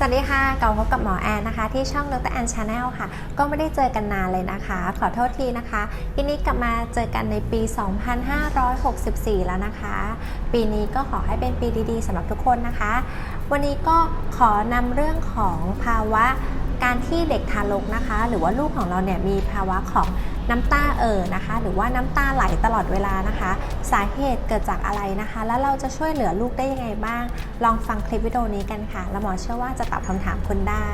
สวัสดีค่ะเก่าพบกับหมอแอนนะคะ ที่ช่องดรแอนชาแนลค่ะ ก็ไม่ได้เจอกันนานเลยนะคะ ขอโทษทีนะคะทีนี้กลับมาเจอกันในปี 2564 แล้วนะคะ ปีนี้ก็ขอให้เป็นปีดีๆสำหรับทุกคนนะคะ วันนี้ก็ขอนำเรื่องของภาวะการที่เด็กทารกนะคะ หรือว่าลูกของเราเนี่ยมีภาวะของ น้ำตาเอ่อนะคะ หรือว่าน้ำตาไหลตลอดเวลานะคะ สาเหตุเกิดจากอะไรนะคะ แล้วเราจะช่วยเหลือลูกได้ยังไงบ้าง ลองฟังคลิปวิดีโอนี้กันค่ะแล้วหมอเชื่อว่าจะตอบคำถามคุณได้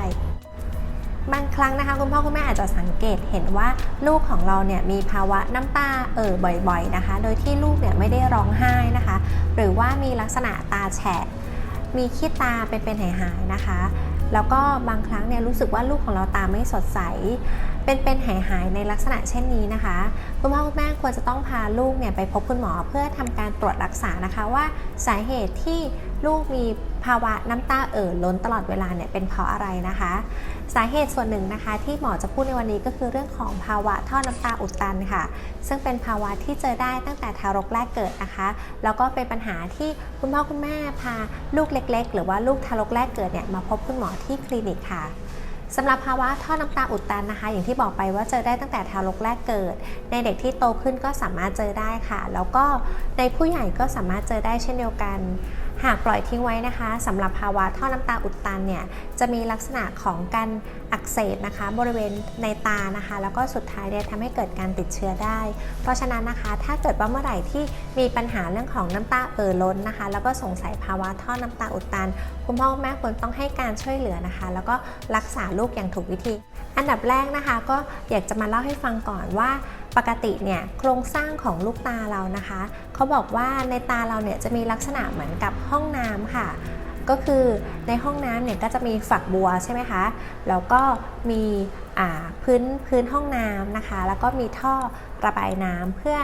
บางครั้งนะคะคุณพ่อคุณแม่อาจจะสังเกตเห็นว่าลูกของเราเนี่ยมีภาวะน้ำตาเอ่อบ่อยๆนะคะ โดยที่ลูกเนี่ยไม่ได้ร้องไห้นะคะ หรือว่ามีลักษณะตาแฉะ มีขี้ตาเป็นๆหายๆนะคะ แล้วก็บางครั้งเนี่ยรู้สึกว่าลูกของเราตาไม่สดใส เป็นๆหายๆในลักษณะเช่นนี้นะคะ คุณพ่อคุณแม่ควรจะต้องพาลูกเนี่ยไปพบคุณหมอเพื่อทำการตรวจรักษานะคะว่าสาเหตุที่ลูกมีภาวะน้ำตาเอ่อล้นตลอดเวลาเนี่ยเป็นเพราะอะไรนะคะ สาเหตุส่วนหนึ่งนะคะ ที่หมอจะพูดในวันนี้ก็คือเรื่องของภาวะท่อน้ำตาอุดตันค่ะ ซึ่งเป็นภาวะที่เจอได้ตั้งแต่ทารกแรกเกิดนะคะ แล้วก็เป็นปัญหาที่คุณพ่อคุณแม่พาลูกเล็ก ๆ หรือว่าลูกทารกแรกเกิดเนี่ยมาพบคุณหมอที่คลินิกค่ะ สำหรับภาวะท่อน้ำตาอุดตันนะคะ อย่างที่บอกไปว่าเจอได้ตั้งแต่ทารกแรกเกิด ในเด็กที่โตขึ้นก็สามารถเจอได้ค่ะ แล้วก็ในผู้ใหญ่ก็สามารถเจอได้เช่นเดียวกัน หากปล่อยทิ้งไว้นะคะสำหรับภาวะท่อน้ำตาอุดตันเนี่ยจะมีลักษณะของการอักเสบนะคะ บริเวณในตานะคะ แล้วก็สุดท้ายเนี่ยทำให้เกิดการติดเชื้อได้ เพราะฉะนั้นนะคะ ถ้าเกิดว่าเมื่อไหร่ที่มีปัญหาเรื่องของน้ำตาเอ่อล้นนะคะ แล้วก็สงสัยภาวะท่อน้ำตาอุดตัน คุณพ่อคุณแม่ควรต้องให้การช่วยเหลือนะคะ แล้วก็รักษาลูกอย่างถูกวิธี อันดับแรกนะคะ ก็อยากจะมาเล่าให้ฟังก่อนว่า ปกติเนี่ยโครงสร้างของลูกตาเรานะคะเขาบอกว่าในตาเราเนี่ยจะมีลักษณะเหมือนกับห้องน้ำค่ะ ก็คือในห้องน้ำเนี่ยก็จะมีฝักบัวใช่ไหมคะแล้วก็มีพื้นพื้นห้องน้ำนะคะ แล้วก็มีท่อระบายน้ำเพื่อ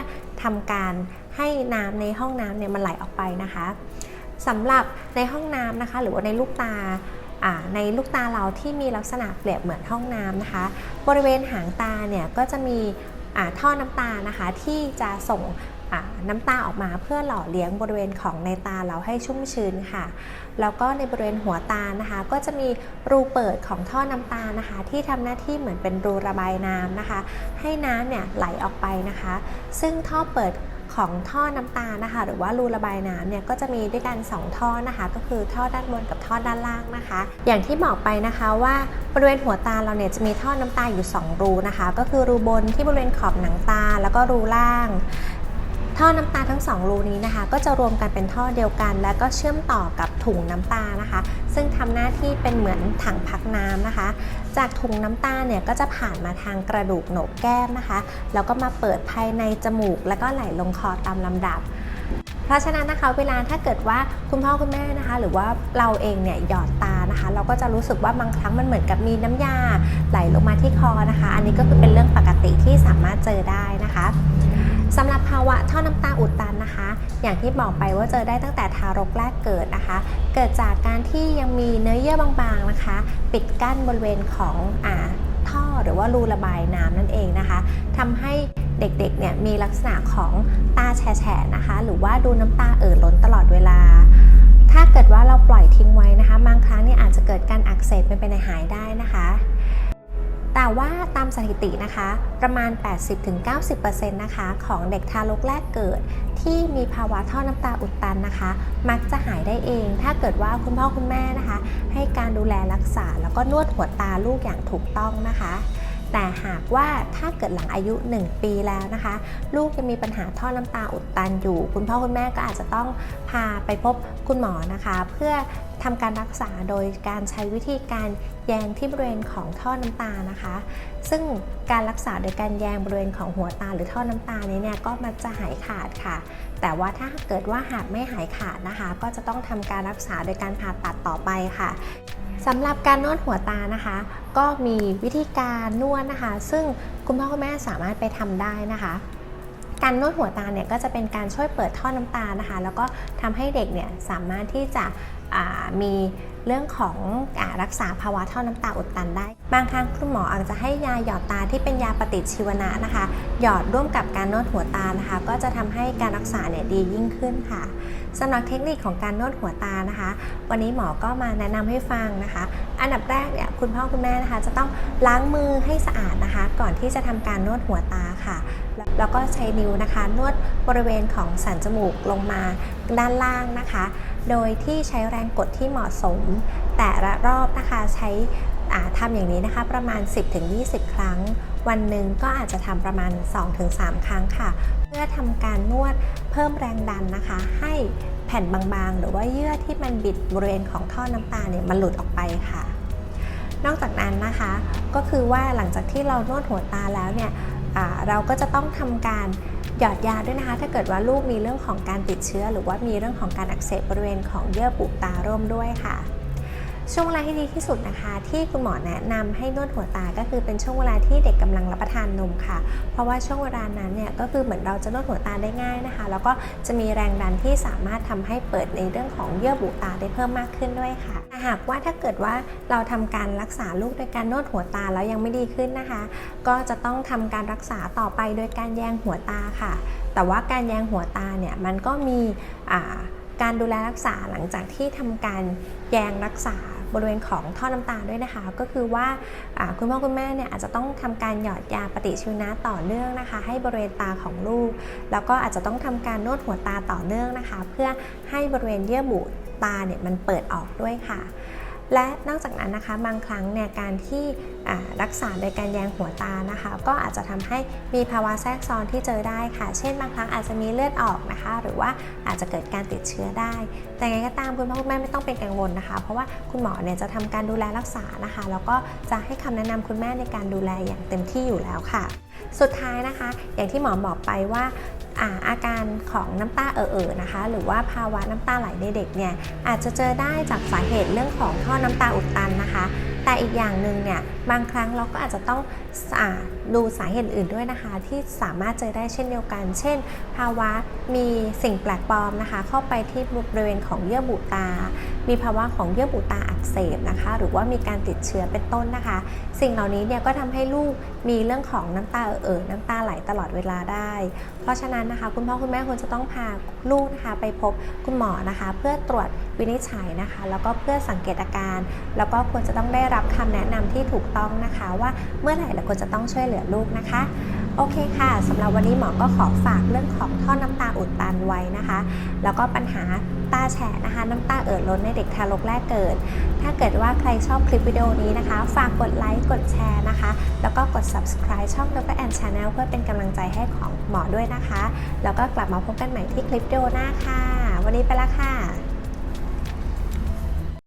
ทำการให้น้ำในห้องน้ำเนี่ยมันไหลออกไปนะคะสำหรับในห้องน้ำนะคะ หรือว่าในลูกตาในลูกตาเราที่มีลักษณะเปรียบเหมือนห้องน้ำนะคะ บริเวณหางตาเนี่ยก็จะมี ท่อน้ำตานะคะที่จะส่งน้ำตาออกมาเพื่อหล่อเลี้ยงบริเวณของในตาเราให้ชุ่มชื้นค่ะ แล้วก็ในบริเวณหัวตานะคะ ก็จะมีรูเปิดของท่อน้ำตานะคะ ที่ทำหน้าที่เหมือนเป็นรูระบายน้ำนะคะ ให้น้ำเนี่ยไหลออกไปนะคะ ซึ่งท่อเปิด ของท่อน้ำตานะคะ หรือว่ารูระบายน้ำเนี่ยก็จะมีด้วยกัน 2 ท่อนะคะ ก็คือท่อด้านบนกับท่อด้านล่างนะคะ อย่างที่บอกไปนะคะว่าบริเวณหัวตาเราเนี่ยจะมีท่อน้ำตาอยู่ 2 รูนะคะ ก็คือรูบนที่บริเวณขอบหนังตา แล้วก็รูล่างท่อน้ำตาทั้ง 2 รูนี้นะคะ ก็จะรวมกันเป็นท่อเดียวกัน แล้วก็เชื่อมต่อกับถุงน้ำตานะคะ ซึ่งทำหน้าที่เป็นเหมือนถังพักน้ำนะคะ จากถุงน้ำตาเนี่ยก็จะผ่านมาทางกระดูกโหนกแก้มนะคะ แล้วก็มาเปิดภายในจมูก แล้วก็ไหลลงคอตามลำดับ ราะฉะนั้นนะคะเวลาถ้าเกิดว่าคุณพ่อคุณแม่นะคะ หรือว่าเราเองเนี่ยหยอดตานะคะ เราก็จะรู้สึกว่าบางครั้งมันเหมือนกับมีน้ำยาไหลลงมาที่คอนะคะ อันนี้ก็คือเป็นเรื่องปกติที่สามารถเจอได้นะคะสำหรับภาวะท่อน้ำตาอุดตันนะคะ อย่างที่บอกไปว่าเจอได้ตั้งแต่ทารกแรกเกิดนะคะ เกิดจากการที่ยังมีเนื้อเยื่อบางๆนะคะ ปิดกั้นบริเวณของอ่าท่อหรือว่ารูระบายน้ำนั่นเองนะคะทำให้ เด็กๆเนี่ยมีลักษณะของตาแฉะนะคะ หรือว่าดูน้ำตาเอ่อล้นตลอดเวลา ถ้าเกิดว่าเราปล่อยทิ้งไว้นะคะ บางครั้งเนี่ยอาจจะเกิดการอักเสบเป็นไปในหายได้นะคะ แต่ว่าตามสถิตินะคะ ประมาณ 80-90%นะคะของเด็กทารกแรกเกิด ที่มีภาวะท่อน้ำตาอุดตันนะคะ มักจะหายได้เอง ถ้าเกิดว่าคุณพ่อคุณแม่นะคะ ให้การดูแลรักษา แล้วก็นวดหัวตาลูกอย่างถูกต้องนะคะ แต่หากว่าถ้าเกิดหลังอายุ 1 ปีแล้วนะคะ ลูกยังมีปัญหาท่อน้ำตาอุดตันอยู่ คุณพ่อคุณแม่ก็อาจจะต้องพาไปพบคุณหมอนะคะ เพื่อทำการรักษาโดยการใช้วิธีการแยงที่บริเวณของท่อน้ำตานะคะ ซึ่งการรักษาโดยการแยงบริเวณของหัวตาหรือท่อน้ำตานี้เนี่ยก็มักจะหายขาดค่ะ แต่ว่าถ้าเกิดว่าหากไม่หายขาดนะคะ ก็จะต้องทำการรักษาโดยการผ่าตัดต่อไปค่ะ สำหรับการนวดหัวตานะคะ ก็มีวิธีการนวดนะคะ ซึ่งคุณพ่อคุณแม่สามารถไปทำได้นะคะการนวดหัวตาเนี่ยก็จะเป็นการช่วยเปิดท่อน้ำตานะคะ แล้วก็ทำให้เด็กเนี่ยสามารถที่จะมีเรื่องของอรักษาภาวะท่อน้ำตาอุดตันได้ บางครั้งคุณหมออาจจะให้ยาหยอดตาที่เป็นยาปฏิชีวนะนะคะ หยอดร่วมกับการนวดหัวตานะคะ ก็จะทำให้การรักษาเนี่ยดียิ่งขึ้นค่ะ สำหรับเทคนิคของการนวดหัวตานะคะ วันนี้หมอก็มาแนะนำให้ฟังนะคะ อันดับแรกเนี่ยคุณพ่อคุณแม่นะคะ จะต้องล้างมือให้สะอาดนะคะ ก่อนที่จะทำการนวดหัวตาค่ะ แล้วก็ใช้นิ้วนะคะ นวดบริเวณของสันจมูกลงมาด้านล่างนะคะ โดยที่ใช้แรงกดที่เหมาะสม แต่ละรอบนะคะใช้ทำอย่างนี้นะคะประมาณ 10-20 ครั้ง วันหนึ่งก็อาจจะทำประมาณ 2-3 ครั้งค่ะ เพื่อทำการนวดเพิ่มแรงดันนะคะ ให้แผ่นบางๆ หรือว่าเยื่อที่มันบิดบริเวณของท่อน้ำตาเนี่ยมันหลุดออกไปค่ะ นอกจากนั้นนะคะก็คือว่าหลังจากที่เรานวดหัวตาแล้วเนี่ยเราก็จะต้องทำการหยอดยาด้วยนะคะ ถ้าเกิดว่าลูกมีเรื่องของการติดเชื้อ หรือว่ามีเรื่องของการอักเสบบริเวณของเยื่อบุตาร่วมด้วยค่ะ ช่วงเวลาที่ดีที่สุดนะคะ ที่คุณหมอแนะนำให้นวดหัวตาก็คือเป็นช่วงเวลาที่เด็กกำลังรับประทานนมค่ะ เพราะว่าช่วงเวลานั้นเนี่ยก็คือเหมือนเราจะนวดหัวตาได้ง่ายนะคะ แล้วก็จะมีแรงดันที่สามารถทำให้เปิดในเรื่องของเยื่อบุตาได้เพิ่มมากขึ้นด้วยค่ะแต่หากว่าถ้าเกิดว่าเราทำการรักษาลูกโดยการนวดหัวตาแล้วยังไม่ดีขึ้นนะคะ ก็จะต้องทำการรักษาต่อไปโดยการแยงหัวตาค่ะ แต่ว่าการแยงหัวตาเนี่ยมันก็มีการดูแลรักษาหลังจากที่ทำการแยงรักษา บริเวณของท่อน้ำตาด้วยนะคะ ก็คือว่าคุณพ่อคุณแม่เนี่ยอาจจะต้องทำการหยอดยาปฏิชีวนะต่อเนื่องนะคะ ให้บริเวณตาของลูก แล้วก็อาจจะต้องทำการนวดหัวตาต่อเนื่องนะคะ เพื่อให้บริเวณเยื่อบุตาเนี่ยมันเปิดออกด้วยค่ะ และนอกจากนั้นนะคะบางครั้งเนี่ยการที่รักษาโดยการแยงหัวตานะคะ ก็อาจจะทำให้มีภาวะแทรกซ้อนที่เจอได้ค่ะ เช่นบางครั้งอาจจะมีเลือดออกนะคะ หรือว่าอาจจะเกิดการติดเชื้อได้ แต่ยังไงก็ตามคุณพ่อคุณแม่ไม่ต้องเป็นกังวลนะคะ เพราะว่าคุณหมอเนี่ยจะทำการดูแลรักษานะคะ แล้วก็จะให้คำแนะนำคุณแม่ในการดูแลอย่างเต็มที่อยู่แล้วค่ะ สุดท้ายนะคะ อย่างที่หมอบอกไปว่า อาอาการของน้ำตาเอ่อๆนะคะ หรือว่าภาวะน้ำตาไหลในเด็กเนี่ยอาจจะเจอได้จากสาเหตุเรื่องของท่อน้ำตาอุดตันนะคะแต่อีกอย่างหนึ่งเนี่ยบางครั้งเราก็อาจจะต้องอดูสาเหตุอื่นด้วยนะคะ ที่สามารถเจอได้เช่นเดียวกัน เช่น ภาวะมีสิ่งแปลกปลอมนะคะ เข้าไปที่บริเวณของเยื่อบุตา มีภาวะของเยื่อบุตาอักเสบนะคะ หรือว่ามีการติดเชื้อเป็นต้นนะคะ สิ่งเหล่านี้เนี่ยก็ทำให้ลูกมีเรื่องของน้ำตาเอ่อน้ำตาไหลตลอดเวลาได้ เพราะฉะนั้นนะคะ คุณพ่อคุณแม่ควรจะต้องพาลูกนะคะไปพบคุณหมอนะคะ เพื่อตรวจ วินิจฉัยนะคะ แล้วก็เพื่อสังเกตอาการ แล้วก็ควรจะต้องได้รับคำแนะนำที่ถูกต้องนะคะ ว่าเมื่อไหร่เราควรจะต้องช่วยเหลือลูกนะคะโอเคค่ะสำหรับวันนี้หมอก็ขอฝากเรื่องของท่อน้ำตาอุดตันไว้นะคะ แล้วก็ปัญหาตาแฉะนะคะน้ำตาเอ่อล้นในเด็กทารกแรกเกิด ถ้าเกิดว่าใครชอบคลิปวิดีโอนี้นะคะ ฝากกดไลค์กดแชร์นะคะ แล้วก็กด subscribe ช่อง Dr. Ann Channel เพื่อเป็นกำลังใจให้ของหมอด้วยนะคะ แล้วก็กลับมาพบกันใหม่ที่คลิปวิดีโอหน้าค่ะ วันนี้ไปละค่ะ